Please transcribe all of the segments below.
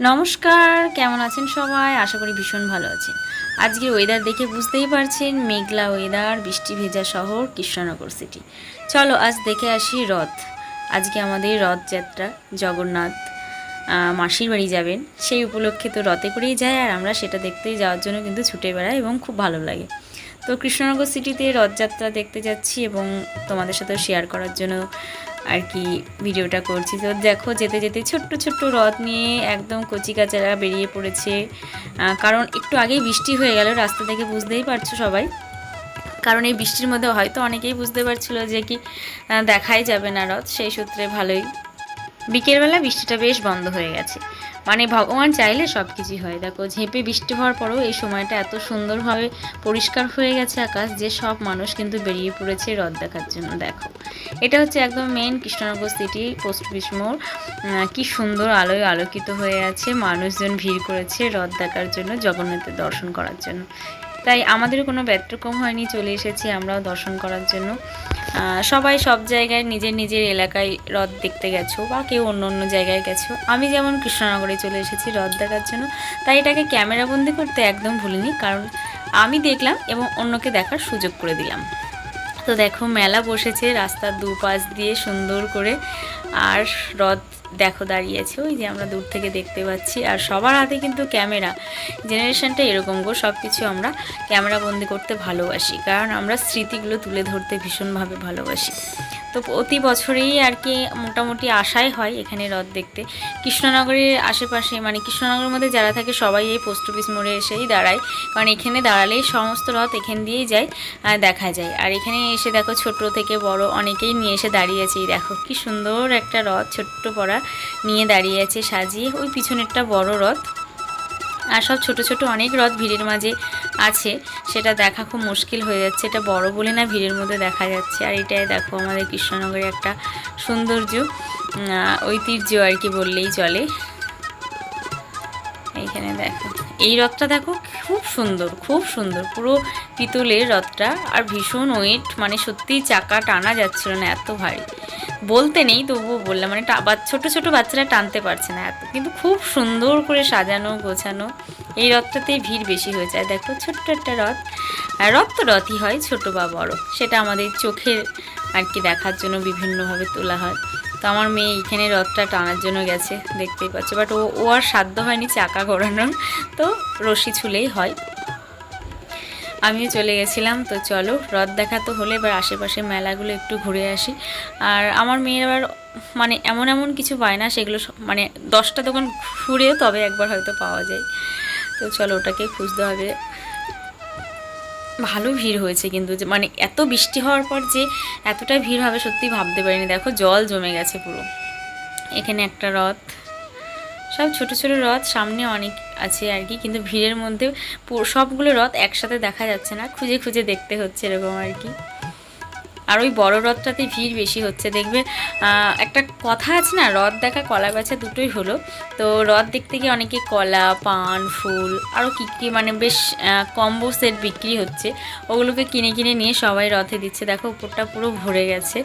নমস্কার, কেমন আছেন সবাই? আশা করি ভীষণ ভালো আছেন। আজকের ওয়েদার দেখে বুঝতেই পারছেন, মেঘলা ওয়েদার বৃষ্টি ভেজা শহর, কৃষ্ণনগর সিটি চলো, আজ দেখে আসি রথ। আজকে আমাদের রথযাত্রা, জগন্নাথ মাসির বাড়ি যাবেন। সেই উপলক্ষে তো রথে করেই যায়, আর আমরা সেটা দেখতেই যাওয়ার জন্য কিন্তু ছুটে বেড়াই এবং খুব ভালো লাগে। তো কৃষ্ণনগর সিটিতে রথযাত্রা দেখতে যাচ্ছি এবং তোমাদের সাথে শেয়ার করার জন্য আর কি ভিডিওটা করছি। তো দেখো, যেতে যেতে ছোট্ট ছোট্ট রথ নিয়ে একদম কচি কাচারা বেরিয়ে পড়েছে। কারণ একটু আগেই বৃষ্টি হয়ে গেল, রাস্তা থেকে বুঝতেই পারছ সবাই। কারণ এই বৃষ্টির মধ্যে হয়তো অনেকেই বুঝতে পারছিল যে কি দেখাই যাবে না রথ, সেই সূত্রে ভালোই। বিকেলবেলা বৃষ্টিটা বেশ বন্ধ হয়ে গেছে। মানে ভগবান চাইলে সব কিছুই হয়। দেখো, ঝেঁপে বৃষ্টি হওয়ার পরেও এই সময়টা এত সুন্দরভাবে পরিষ্কার হয়ে গেছে আকাশ যে সব মানুষ কিন্তু বেরিয়ে পড়েছে রথ দেখার জন্য। দেখো, এটা হচ্ছে একদম main Krishnanagar city post office মোড়। কি সুন্দর আলোয় আলোকিত হয়ে আছে, মানুষজন ভিড় করেছে রথ দেখার জন্য, জগন্নাথের দর্শন করার জন্য। তাই আমাদের কোনো ব্যতিক্রম হয়নি, চলে এসেছি আমরাও দর্শন করার জন্য। সবাই সব জায়গায় নিজের নিজের এলাকায় রথ দেখতে গেছো বা কেউ অন্য অন্য জায়গায় গেছো। আমি যেমন কৃষ্ণনগরে চলে এসেছি রথ দেখার জন্য, তাই এটাকে ক্যামেরাবন্দি করতে একদম ভুলিনি, কারণ আমি দেখলাম এবং অন্যকে দেখার সুযোগ করে দিলাম। তো দেখো মেলা বসেছে, রাস্তার দুপাশ দিয়ে সুন্দর করে। আর রথ দেখো দাঁড়িয়েছে, ওই যে আমরা দূর থেকে দেখতে পাচ্ছি। আর সবার হাতে কিন্তু ক্যামেরা। জেনারেশানটা এরকম গো সব কিছু আমরা ক্যামেরা বন্দি করতে ভালোবাসি। কারণ আমরা স্মৃতিগুলো তুলে ধরতে ভীষণভাবে ভালোবাসি। তো প্রতি বছরেই আর কি মোটামুটি আশাই হয় এখানে রথ দেখতে। কৃষ্ণনগরের আশেপাশে মানে কৃষ্ণনগরের মধ্যে যারা থাকে সবাই এই পোস্ট অফিস মোড়ে এসেই দাঁড়ায়। কারণ এখানে দাঁড়ালেই সমস্ত রথ এখান দিয়েই যায় আর দেখা যায়। আর এখানে এসে দেখো ছোট থেকে বড় অনেকেই নিয়ে এসে দাঁড়িয়েছে এই দেখো কি সুন্দর একটা রথ, ছোট্ট পড়া নিয়ে দাঁড়িয়ে আছে সাজিয়ে। ওই পিছনেরটা বড় রথ। আর সব ছোট ছোট অনেক রথ ভিড়ের মাঝে আছে। সেটা দেখা খুব মুশকিল হয়ে যাচ্ছে। এটা বড় বলে না ভিড়ের মধ্যে দেখা যাচ্ছে। আর এটাই দেখো আমাদের কৃষ্ণনগরের একটা সৌন্দর্য ঐতিহ্য আর কি বললেই চলে। এইখানে দেখো, এই রথটা দেখো খুব সুন্দর খুব সুন্দর। পুরো পিতলের রথটা। আর ভীষণ ওয়েট মানে সত্যিই চাকা টানা যাচ্ছিল না, এত ভারী। বলতে নেই, তবুও বললাম মানে ছোট ছোট বাচ্চারা টানতে পারছে না এত। কিন্তু খুব সুন্দর করে সাজানো, গোছানো, এই রথটাতেই ভিড় বেশি হয়ে যায় দেখো, ছোট্ট একটা রথ। রথ তো রথই হয়, ছোট বা বড়। সেটা আমাদের চোখের আর কি দেখার জন্য বিভিন্নভাবে তোলা হয়। তো আমার মেয়ে এখানে রথটা টানার জন্য গেছে, দেখতেই পাচ্ছে। বাট ও ও আর সাধ্য হয়নি চাকা ঘোরানোর। তো রশি ছুলেই হয়। আমিও চলে গেছিলাম, তো চলো, রথ দেখা তো হলে, এবার আশেপাশে মেলাগুলো একটু ঘুরে আসি। আর আমার মেয়ের আবার মানে এমন এমন কিছু পায় না, সেগুলো মানে দশটা দোকান ঘুরে তবে একবার হয়তো পাওয়া যায়। তো চলো, ওটাকে খুঁজতে হবে। ভালো ভিড় হয়েছে কিন্তু যে মানে এত বৃষ্টি হওয়ার পর যে এতটা ভিড় হবে, সত্যি ভাবতে পারিনি। দেখো, জল জমে গেছে পুরো। এখানে একটা রথ। সব ছোট ছোট রথ সামনে অনেক আছে আর কি, কিন্তু ভিড়ের মধ্যে সবগুলো রথ একসাথে দেখা যাচ্ছে না। খুঁজে খুঁজে দেখতে হচ্ছে এরকম আর কি। আর ওই বড় রথটাতে ভিড় বেশি হচ্ছে, দেখবে? একটা কথা আছে না রথ দেখা কলা বেচা দুটোই হলো। তো রথ দেখতে গিয়ে অনেকে কলা, পান, ফুল আরও কী কী মানে বেশ কম্বো সেট বিক্রি হচ্ছে। ওগুলোকে কিনে কিনে নিয়ে সবাই রথে দিচ্ছে। দেখো, উপরটা পুরো ভরে গেছে।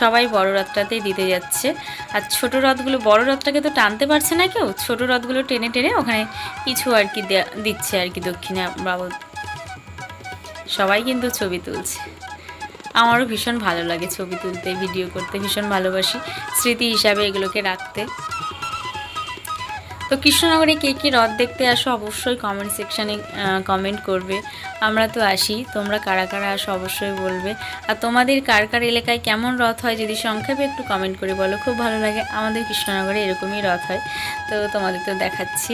সবাই বড় রথটাতেই দিতে যাচ্ছে। আর ছোট রথগুলো বড় রথটাকে তো টানতে পারছে না কেউ। ছোট রথগুলো টেনে টেনে ওখানে কিছু আর কি দিচ্ছে আর কি দক্ষিণা বাবদ। সবাই কিন্তু ছবি তুলছে। আমারও ভীষণ ভালো লাগে ছবি তুলতে ভিডিও করতে, ভীষণ ভালোবাসি স্মৃতি হিসাবে এগুলোকে রাখতে। তো কৃষ্ণনগরে কে কে রথ দেখতে আসো অবশ্যই কমেন্ট সেকশানে কমেন্ট করবে। আমরা তো আসি, তোমরা কারা কারা আসো অবশ্যই বলবে। আর তোমাদের কার কার এলাকায় কেমন রথ হয় যদি সংক্ষেপে একটু কমেন্ট করে বলো, খুব ভালো লাগে। আমাদের কৃষ্ণনগরে এরকমই রথ হয়। তো তোমাদের তো দেখাচ্ছি।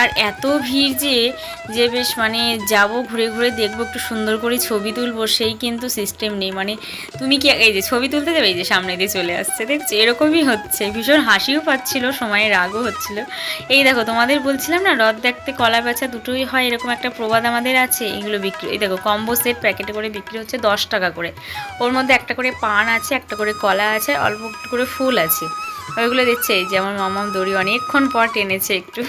আর এত ভিড় যে যে বেশ মানে যাব, ঘুরে ঘুরে দেখব, একটু সুন্দর করে ছবি তুলবো, সেই কিন্তু সিস্টেম নেই। মানে তুমি কি, এই যে ছবি তুলতে যাবে, এই যে সামনে দিয়ে চলে আসছে, দেখছি? এরকমই হচ্ছে। ভীষণ হাসিও পাচ্ছিল সময়ে রাগও হচ্ছিল। এই দেখো, তোমাদের বলছিলাম না, রথ দেখতে কলা বেচা দুটোই হয়, এরকম একটা প্রবাদ আমাদের আছে, এগুলো বিক্রি, এই দেখো কম্বো সেট প্যাকেটে করে বিক্রি হচ্ছে দশ টাকা করে। ওর মধ্যে একটা করে পান আছে, একটা করে কলা আছে, অল্প একটু করে ফুল আছে। ওইগুলো দিচ্ছে, এই যে মামাম দড়ি অনেকক্ষণ পর টেনেছে একটু।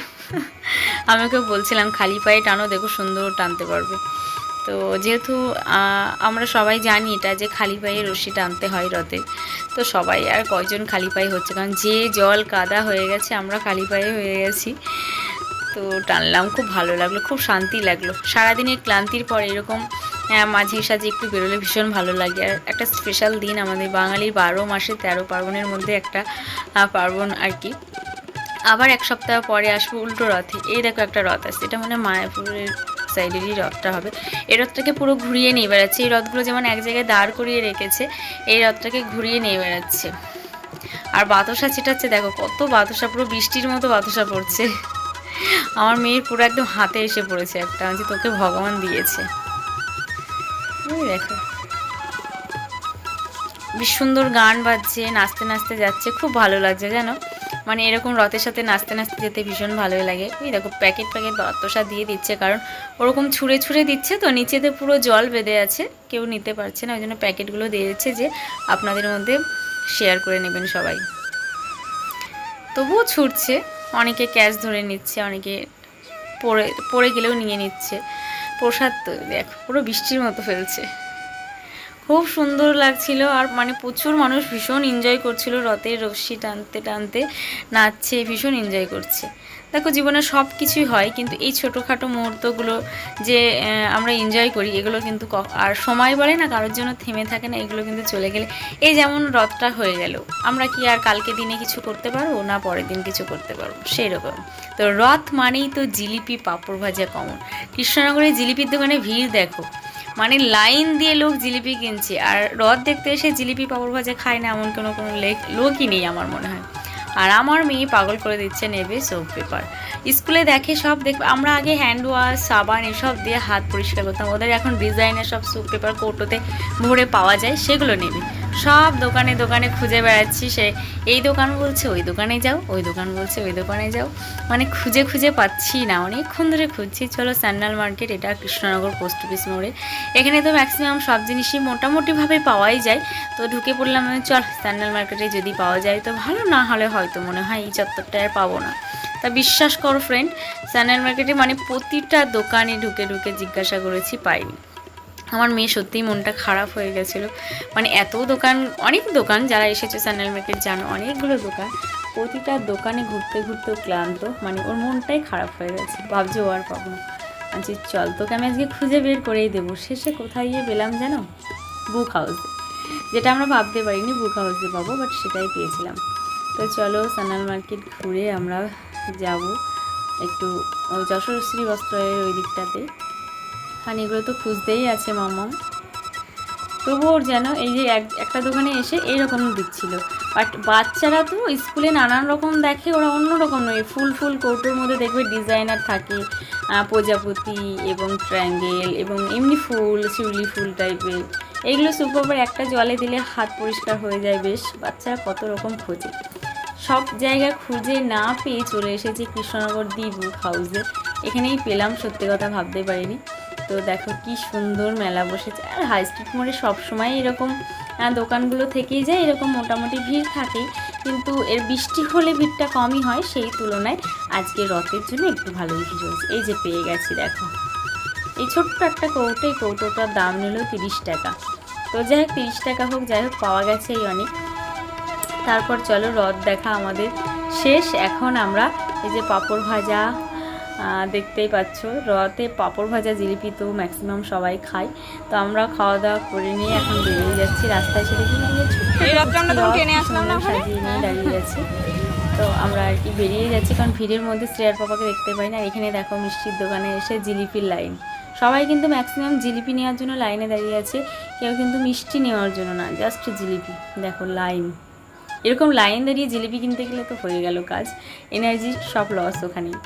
আমি ওকে বলছিলাম, খালি পায়ে টানো, দেখো সুন্দর টানতে পারবে। তো যেহেতু আমরা সবাই জানি এটা যে খালি পায়ে রশি টানতে হয় রথে তো সবাই আর কয়জন খালি পায়ে হচ্ছে? কারণ যে জল কাদা হয়ে গেছে, আমরা খালি পায়ে হয়ে গেছি। তো টানলাম, খুব ভালো লাগল, খুব শান্তি লাগল। সারাদিনের ক্লান্তির পর এরকম মাঝে সাঝে একটু বেরোলে ভীষণ ভালো লাগে। আর একটা স্পেশাল দিন আমাদের বাঙালির বারো মাসে তেরো পার্বণের মধ্যে একটা পার্বণ আর কি। আবার এক সপ্তাহ পরে আসব উল্টো রথে। এই দেখো একটা রথ আছে, এটা মানে মায়াপুরের সাইডেরই রথটা হবে। এই রথটাকে পুরো ঘুরিয়ে নিয়ে বেড়াচ্ছে। এই রথগুলো যেমন এক জায়গায় দাঁড় করিয়ে রেখেছে, এই রথটাকে ঘুরিয়ে নিয়ে বেড়াচ্ছে। আর বাতাসা ছিটাচ্ছে, দেখো কত বাতাসা, পুরো বৃষ্টির মতো বাতাসা পড়ছে। আমার মেয়ের পুরো একদম হাতে এসে পড়েছে একটা, যে তোকে ভগবান দিয়েছে। দেখো। বেশ সুন্দর গান বাজছে, নাচতে নাচতে যাচ্ছে, খুব ভালো লাগছে, জানো? মানে এরকম রথের সাথে নাচতে নাচতে যেতে ভীষণ ভালোই লাগে। এই দেখো প্যাকেট প্যাকেট বাতাসা দিয়ে দিচ্ছে, কারণ ওরকম ছুঁড়ে ছুঁড়ে দিচ্ছে তো নিচেতে পুরো জল বেঁধে আছে, কেউ নিতে পারছে না। ওই জন্য প্যাকেটগুলো দিয়ে দিচ্ছে যে আপনাদের মধ্যে শেয়ার করে নেবেন সবাই। তবুও ছুটছে, অনেকে ক্যাশ ধরে নিচ্ছে, অনেকে পড়ে পড়ে গেলেও নিয়ে নিচ্ছে। প্রসাদ তো দেখ, পুরো বৃষ্টির মতো ফেলছে। খুব সুন্দর লাগছিল আর মানে প্রচুর মানুষ ভীষণ এনজয় করছিল রথের রশ্মি টানতে টানতে, নাচছে, ভীষণ এনজয় করছে। দেখো জীবনে সব কিছুই হয়, কিন্তু এই ছোটোখাটো মুহূর্তগুলো যে আমরা এনজয় করি, এগুলো কিন্তু আর সময় বলে না, কারোর জন্য থেমে থাকে না, এগুলো কিন্তু চলে গেলে। এই যেমন রথটা হয়ে গেল, আমরা কি আর কালকে দিনে কিছু করতে পারব? না, পরের দিন কিছু করতে পারব সেই রকম তো রথ মানেই তো জিলিপি, পাঁপড় ভাজা কমন। কৃষ্ণনগরের জিলিপির দোকানে ভিড় দেখো মানে লাইন দিয়ে লোক জিলিপি কিনছে। আর রদ দেখতে এসে জিলিপি পাপড় ভাজা খায় না এমন কোনো কোনো লেক- লোকই নেই আমার মনে হয়। আর আমার মেয়ে পাগল করে দিচ্ছে নেবে সোপ পেপার স্কুলে দেখে সব দেখ আমরা আগে হ্যান্ড ওয়াশ সাবান এসব দিয়ে হাত পরিষ্কার করতাম। ওদের এখন ডিজাইনের সব সোপ পেপার কৌটোতে ভরে পাওয়া যায়, সেগুলো নেবে। সব দোকানে দোকানে খুঁজে বেড়াচ্ছি। সে এই দোকান বলছে ওই দোকানে যাও ওই দোকান বলছে ওই দোকানে যাও। মানে খুঁজে খুঁজে পাচ্ছি না অনেকক্ষণ ধরে খুঁজছি। চলো স্যান্ডাল মার্কেট এটা কৃষ্ণনগর পোস্ট অফিস মোড়ে। এখানে তো ম্যাক্সিমাম সব জিনিসই মোটামুটিভাবে পাওয়াই যায়। তো ঢুকে পড়লাম আমি, চল স্যান্ডাল মার্কেটে যদি পাওয়া যায় তো ভালো না হলে হয়তো মনে হয় এই চত্বরটা আর পাবো না। তা বিশ্বাস করো ফ্রেন্ড স্যান্ডাল মার্কেটে মানে প্রতিটা দোকানে ঢুকে ঢুকে জিজ্ঞাসা করেছি পাইনি। আমার মেয়ে সত্যিই মনটা খারাপ হয়ে গেছিল। মানে এত দোকান, অনেক দোকান যারা এসেছে স্যান্ডেল মার্কেট জানো, অনেকগুলো দোকান। প্রতিটা দোকানে ঘুরতে ঘুরতেও ক্লান্ত মানে ওর মনটাই খারাপ হয়ে গেছে। ভাবছে ও আর পাবো আচ্ছা চল, তোকে আমি আজকে খুঁজে বের করেই দেবো। শেষে কোথায় গিয়ে পেলাম জানো? বুক হাউসে যেটা আমরা ভাবতে পারিনি বুক হাউসে পাবো বাট সেটাই পেয়েছিলাম। তো চলো সানাল মার্কেট ঘুরে আমরা যাব। একটু ওই যশোরশ্রী বস্ত্রালয়ের ওই দিকটাতে। কারণ এগুলো তো খুঁজতেই আছে মামা। তবুও যেন এই যে এক- একটা দোকানে এসে এইরকম দিচ্ছিল। বাট বাচ্চারা তো স্কুলে নানান রকম দেখে, ওরা অন্য রকম নয়। ফুল ফুল কৌটোর মধ্যে দেখবে ডিজাইনার থাকে প্রজাপতি এবং ট্রায়াঙ্গেল এবং এমনি ফুল, শিউলি ফুল টাইপের। এইগুলো সুপার একটা জলে দিলে হাত পরিষ্কার হয়ে যায় বেশ। বাচ্চারা কত রকম খোঁজে। সব জায়গা খুঁজে না পেয়ে চলে এসেছি কৃষ্ণনগর দি বুক হাউসে। এখানেই পেলাম, সত্যি কথা ভাবতে পারিনি। তো দেখো কি সুন্দর মেলা বসেছে। আর হাই স্ট্রিট মোড়ে সবসময় এরকম দোকানগুলো থেকেই যায়, এরকম মোটামুটি ভিড় থাকেই। কিন্তু এর বৃষ্টি হলে ভিড়টা কমই হয় সেই তুলনায়। আজকে রথের জন্য একটু ভালোই ভিড় হয়েছে। এই যে পেয়ে গেছি দেখো। এই ছোট্ট একটা কৌটো এই কৌটোটার দাম নিল তিরিশ টাকা। তো যাই হোক, তিরিশ টাকা হোক, যাই হোক, পাওয়া গেছে এই অনেক। তারপর চলো রথ দেখা আমাদের শেষ। এখন আমরা এই যে পাঁপড় ভাজা দেখতেই পাচ্ছ। রথে পাঁপড় ভাজা জিলিপি তো ম্যাক্সিমাম সবাই খায়। তো আমরা খাওয়া দাওয়া করে নিয়ে এখন বেরিয়ে যাচ্ছি রাস্তায় সেটা কি ওখানে? দাঁড়িয়ে গেছি তো আমরা আর কি বেরিয়ে যাচ্ছি কারণ ভিড়ের মধ্যে শ্রেয়ার পাপাকে দেখতে পাই না। এখানে দেখো মিষ্টির দোকানে এসে জিলিপির লাইন সবাই কিন্তু ম্যাক্সিমাম জিলিপি নেওয়ার জন্য লাইনে দাঁড়িয়ে আছে। কেউ কিন্তু মিষ্টি নেওয়ার জন্য না জাস্ট জিলিপি। দেখো লাইন এরকম লাইন দাঁড়িয়ে জিলিপি কিনতে গেলে তো হয়ে গেল কাজ। এনার্জি সব লস ওখানেই।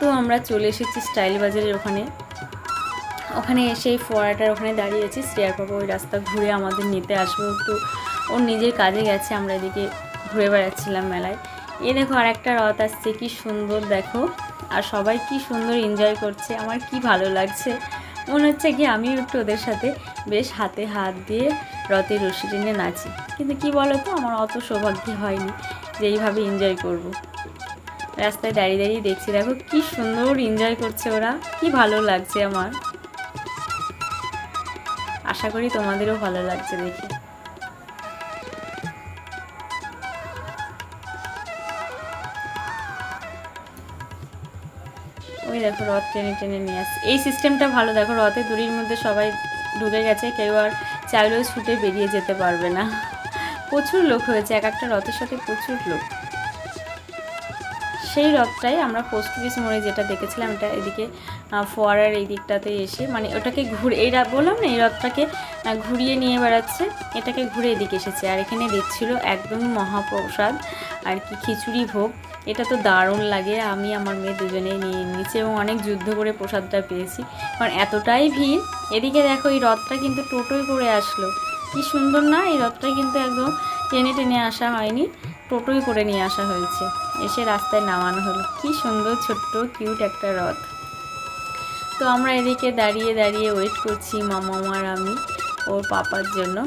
তো আমরা চলে এসেছি স্টাইল বাজারের ওখানে। ওখানে এসে এই ফোয়ারাটার ওখানে দাঁড়িয়েছি শ্রেয়ার পাপা ওই রাস্তা ঘুরে আমাদের নিতে আসব। একটু ওর নিজের কাজে গেছে, আমরা এদিকে ঘুরে বেড়াচ্ছিলাম মেলায়। এ দেখো আর একটা রথ আসছে, কি সুন্দর দেখো। আর সবাই কি সুন্দর এনজয় করছে, আমার কি ভালো লাগছে। মনে হচ্ছে কি আমিও একটু ওদের সাথে বেশ হাতে হাত দিয়ে রথের রশি টেনে নাচি। কিন্তু কি বলো তো আমার অত সৌভাগ্য হয়নি যে এইভাবে এনজয় করব। রাস্তায় দাঁড়িয়ে দাঁড়িয়ে দেখছি, দেখো কি সুন্দর এনজয় করছে ওরা, কি ভালো লাগছে আমার। আশা করি তোমাদেরও ভালো লাগছে দেখে। ওই দেখো রথ টেনে টেনে নিয়ে আসছে। এই সিস্টেমটা ভালো, দেখো রথে দড়ির মধ্যে সবাই ঢুকে গেছে, কেউ আর চাইলেও ছুটে বেরিয়ে যেতে পারবে না। প্রচুর লোক হয়েছে, এক একটা রথের সাথে প্রচুর লোক। সেই রথটাই আমরা পোস্ট অফিস মোড়ে যেটা দেখেছিলাম, এটা এদিকে ফোয়ারার এই দিকটাতে এসে মানে ওটাকে ঘুরে, এই বললাম না, এই রথটাকে ঘুরিয়ে নিয়ে বেড়াচ্ছে, এটাকে ঘুরে এদিকে এসেছে, আর এখানে দিচ্ছিল একদম মহাপ্রসাদ, আর কি খিচুড়ি ভোগ, এটা তো দারুণ লাগে, আমি, আমার মেয়ে দুজনেই নিয়ে নিয়েছি, এবং অনেক যুদ্ধ করে প্রসাদটা পেয়েছি, কারণ এতটাই ভিড়, এদিকে দেখো এই রথটা কিন্তু টোটোয় করে আসলো, কি সুন্দর না, এই রথটা কিন্তু একদম টেনে টেনে আসা হয়নি টোটোই করে নিয়ে আসা হয়েছে। এসে রাস্তায় নামানো হলো। কি সুন্দর, ছোট্ট কিউট একটা রথ। তো আমরা এদিকে দাঁড়িয়ে দাঁড়িয়ে ওয়েট করছি মামা আর আমি, ওর পাপার জন্য।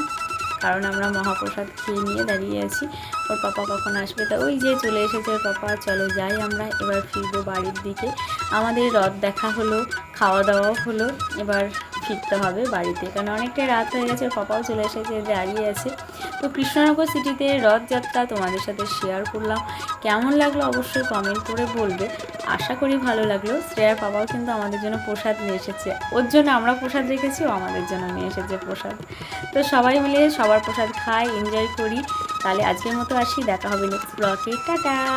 কারণ আমরা মহাপ্রসাদ খেয়ে নিয়ে দাঁড়িয়ে আছি। ওর পাপা কখন আসবে? তা ওই যে চলে এসেছে ওর পাপা। চলো যাই আমরা, এবার ফিরবো বাড়ির দিকে। আমাদের রথ দেখা হলো খাওয়া দাওয়াও হলো। এবার ফিরতে হবে বাড়িতে। কারণ অনেকটাই রাত হয়ে গেছে, পাপাও চলে এসেছে, দাঁড়িয়ে আছে। তো কৃষ্ণনগর সিটিতে রথযাত্রা তোমাদের সাথে শেয়ার করলাম। কেমন লাগল অবশ্যই কমেন্ট করে বলবে। আশা করি ভালো লাগল। শ্রেয়ার বাবাও কিন্তু আমাদের জন্য প্রসাদ নিয়ে এসেছে। ওর জন্য আমরা প্রসাদ রেখেছি, ও আমাদের জন্য নিয়ে এসেছে প্রসাদ। তো সবাই মিলে সবার প্রসাদ খাই এনজয় করি। তাহলে আজকের মতো আসি, দেখা হবে নেক্সট ব্লগে টাটা!